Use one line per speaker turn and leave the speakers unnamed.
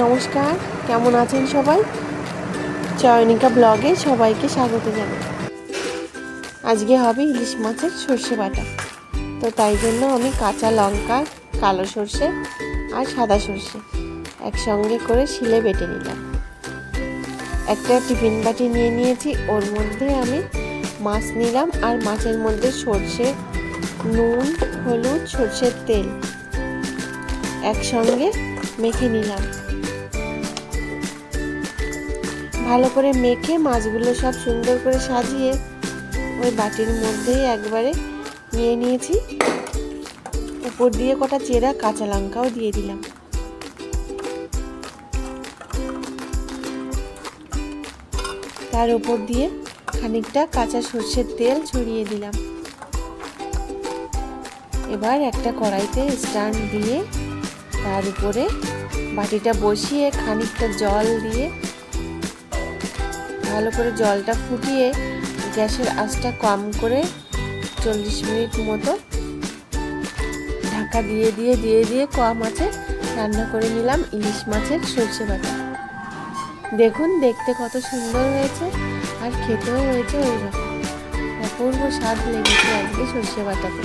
নমস্কার, কেমন আছেন সবাই? চয়নিকা ব্লগে সবাইকে স্বাগত জানাই। আজকে হবে ইলিশ মাছের সর্ষে বাটা। তো তাই জন্য আমি কাঁচা লঙ্কা, কালো সর্ষে আর সাদা সর্ষে একসঙ্গে করে শিলে বেটে নিলাম। একটা টিফিন বাটি নিয়ে নিয়েছি, ওর মধ্যে আমি মাছ নিলাম আর মাছের মধ্যে সর্ষে, নুন, হলুদ, সর্ষের তেল একসঙ্গে মেখে নিলাম। ভালো করে মেখে মাছগুলো সব সুন্দর করে সাজিয়ে ওই বাটির মধ্যেই একবারে নিয়ে নিয়েছি। উপর দিয়ে কটা চেরা কাঁচা লঙ্কাও দিয়ে দিলাম। তার উপর দিয়ে খানিকটা কাঁচা সর্ষের তেল ছড়িয়ে দিলাম। এবার একটা কড়াইতে স্ট্যান্ড দিয়ে তার উপরে বাটিটা বসিয়ে খানিকটা জল দিয়ে ভালো করে জলটা ফুটিয়ে গ্যাসের আঁচটা কম করে চল্লিশ মিনিট মতো ঢাকা দিয়ে দিয়ে দিয়ে দিয়ে কম আছে রান্না করে নিলাম ইলিশ মাছের সর্ষে বাটা। দেখুন, দেখতে কত সুন্দর হয়েছে আর খেতেও হয়েছে ওই রকম অপূর্ব স্বাদ লেগেছে আজকে সর্ষে বাটাতে।